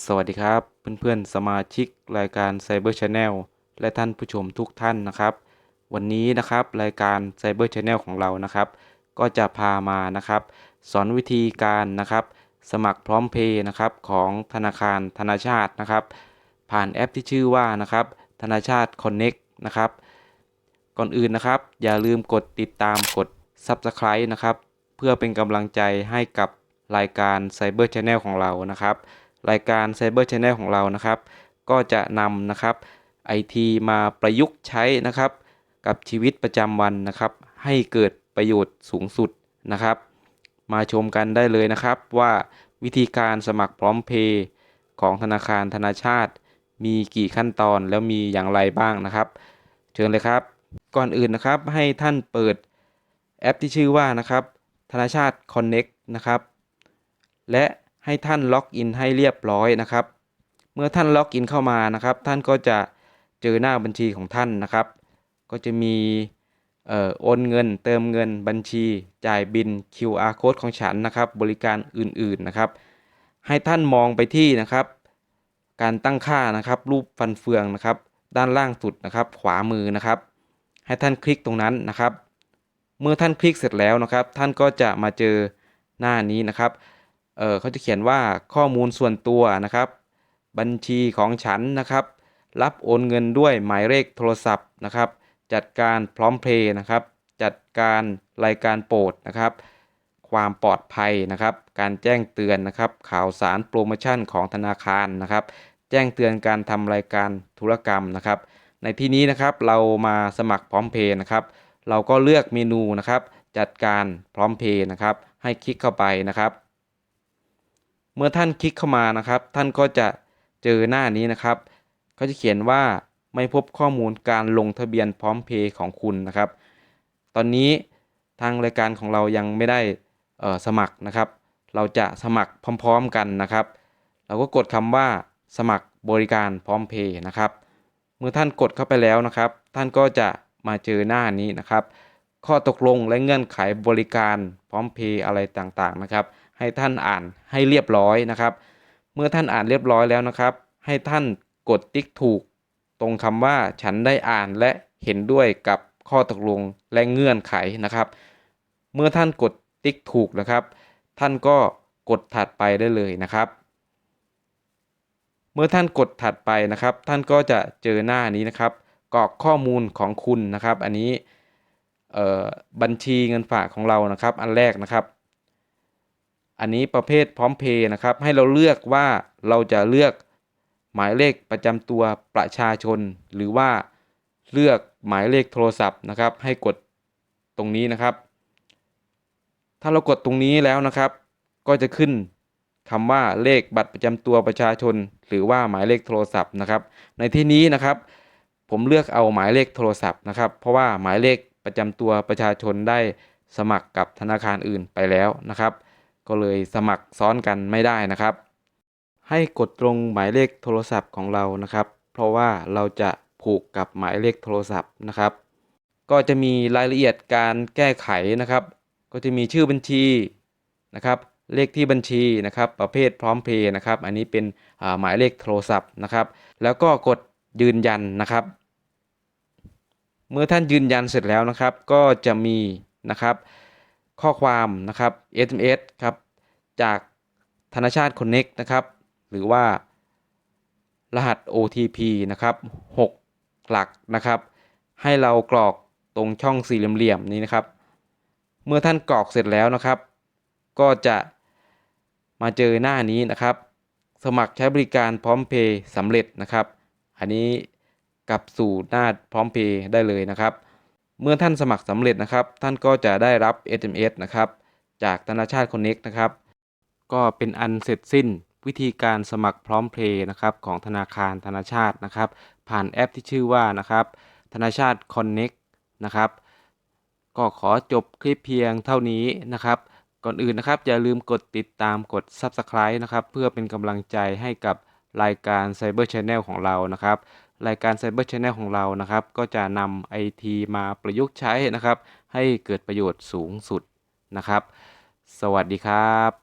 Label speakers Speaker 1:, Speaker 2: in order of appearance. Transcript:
Speaker 1: สวัสดีครับ เพื่อนๆ สมาชิกรายการ Cyber Channel และท่านผู้ชมทุกท่านนะครับ วันนี้นะครับรายการ Cyber Channel ของเรานะครับ ก็จะพามานะครับ สอนวิธีการนะครับ สมัครพร้อมเพย์นะครับของธนาคารธนาชาตินะครับ ผ่านแอปที่ชื่อว่านะครับ ธนาชาติ Connect นะครับ ก่อนอื่นนะครับ อย่าลืมกดติดตามกด Subscribe นะครับ เพื่อเป็นกำลังใจให้กับรายการ Cyber Channel ของเรานะครับ รายการ Cyber Channel ของเรานะครับ ก็จะนำนะครับไอทีมาประยุกต์ใช้นะครับ กับชีวิตประจำวันนะครับ ให้เกิดประโยชน์สูงสุดนะครับ มาชมกันได้เลยนะครับ ว่าวิธีการสมัครพร้อมเพย์ของธนาคารธนาชาติ มีกี่ขั้นตอนแล้วมีอย่างไรบ้างนะครับ เชิญเลยครับ ก่อนอื่นนะครับให้ท่านเปิดแอปที่ชื่อว่านะครับ ธนาชาติ Connect นะครับ และ ให้ท่านล็อกอินให้เรียบร้อยนะครับ เมื่อท่านล็อกอินเข้ามานะครับ ท่านก็จะเจอหน้าบัญชีของท่านนะครับ ก็จะมีเอ่อโอนเงิน เติมเงินบัญชี จ่ายบิน QR code ของฉันนะครับ บริการอื่นๆนะครับ ให้ท่านมองไปที่นะครับ การตั้งค่านะครับ รูปฟันเฟืองนะครับ ด้านล่างสุดนะครับ ขวามือนะครับ ให้ท่านคลิกตรงนั้นนะครับ เมื่อท่านคลิกเสร็จแล้วนะครับ ท่านก็จะมาเจอหน้านี้นะครับ เออเขาจะเขียนว่าข้อมูลส่วนตัวนะครับ บัญชีของฉันนะครับ รับโอนเงินด้วยหมายเลขโทรศัพท์นะครับ จัดการพร้อมเพย์นะครับ จัดการรายการโปรดนะครับ ความปลอดภัยนะครับ การแจ้งเตือนนะครับ ข่าวสารโปรโมชั่นของธนาคารนะครับ แจ้งเตือนการทำรายการธุรกรรมนะครับ ในที่นี้นะครับเรามาสมัครพร้อมเพย์นะครับ เราก็เลือกเมนูนะครับ จัดการพร้อมเพย์นะครับ ให้คลิกเข้าไปนะครับ เมื่อท่านคลิกเข้ามานะครับ ท่านก็จะเจอหน้านี้นะครับเขาจะเขียนว่าไม่พบข้อมูลการลงทะเบียนพร้อมเพย์ของคุณนะครับ ตอนนี้ทางรายการของเรายังไม่ได้สมัครนะครับ เราจะสมัครพร้อม ๆกันนะครับ เราก็กดคำว่าสมัครบริการพร้อมเพย์นะครับ เมื่อท่านกดเข้าไปแล้วนะครับ ท่านก็จะมาเจอหน้านี้นะครับ ข้อตกลงและเงื่อนไขบริการพร้อมเพย์อะไรต่างๆนะครับ ให้ท่านอ่านให้เรียบร้อยนะครับ เมื่อท่านอ่านเรียบร้อยแล้วนะครับ ให้ท่านกดติ๊กถูก ตรงคำว่าฉันได้อ่านและเห็นด้วยกับข้อตกลงและเงื่อนไขนะครับ เมื่อท่านกดติ๊กถูกนะครับ ท่านก็กดถัดไปได้เลยนะครับ เมื่อท่านกดถัดไปนะครับ ท่านก็จะเจอหน้านี้นะครับกรอกข้อมูลของคุณนะครับ อันนี้ บัญชีเงินฝากของเรานะครับ อันแรกนะครับ อันนี้ประเภทพร้อมเพย์นะครับ ให้เราเลือกว่าเราจะเลือกหมายเลขประจำตัวประชาชน หรือว่าเลือกหมายเลขโทรศัพท์นะครับ ให้กดตรงนี้นะครับ ถ้าเรากดตรงนี้แล้วนะครับ ก็จะขึ้นคำว่าเลขบัตรประจำตัวประชาชน หรือว่าหมายเลขโทรศัพท์นะครับ ในที่นี้นะครับ ผมเลือกเอาหมายเลขโทรศัพท์นะครับ เพราะว่าหมายเลข ประจำตัวประชาชนได้สมัครกับธนาคารอื่นไปแล้วนะครับ ก็เลยสมัครซ้อนกันไม่ได้นะครับ ให้กดตรงหมายเลขโทรศัพท์ของเรานะครับ เพราะว่าเราจะผูกกับหมายเลขโทรศัพท์นะครับ ก็จะมีรายละเอียดการแก้ไขนะครับ ก็จะมีชื่อบัญชีนะครับ เลขที่บัญชีนะครับ ประเภทพร้อมเพย์นะครับ อันนี้เป็นหมายเลขโทรศัพท์นะครับ แล้วก็กดยืนยันนะครับ เมื่อท่านยืนยันเสร็จแล้วนะครับ ก็จะมีนะครับข้อความนะครับ SMS ครับจากธนชาติ Connect นะครับ หรือว่ารหัส OTP นะครับ6หลักนะครับ ให้เรากรอกตรงช่องสี่เหลี่ยมๆนี้นะครับ เมื่อท่านกรอกเสร็จแล้วนะครับ ก็จะมาเจอหน้านี้นะครับ สมัครใช้บริการพร้อมเพย์สำเร็จนะครับ อันนี้ กลับสู่หน้าพร้อมเพย์ได้เลยนะครับ เมื่อท่านสมัครสำเร็จนะครับ ท่านก็จะได้รับ SMS นะครับ จากธนาชาติ Connect นะครับ ก็เป็นอันเสร็จสิ้นวิธีการสมัครพร้อมเพย์นะครับของธนาคารธนาชาตินะครับ ผ่านแอปที่ชื่อว่านะครับธนาชาติ Connect นะครับ ก็ขอจบคลิปเพียงเท่านี้นะครับ ก่อนอื่นนะครับ อย่าลืมกดติดตามกด Subscribe นะครับ เพื่อเป็นกำลังใจให้กับรายการ Cyber Channel ของเรานะครับ รายการ Cyber Channel ของเรานะครับ ก็จะนำไอทีมาประยุกต์ใช้นะครับ ให้เกิดประโยชน์สูงสุดนะครับ สวัสดีครับ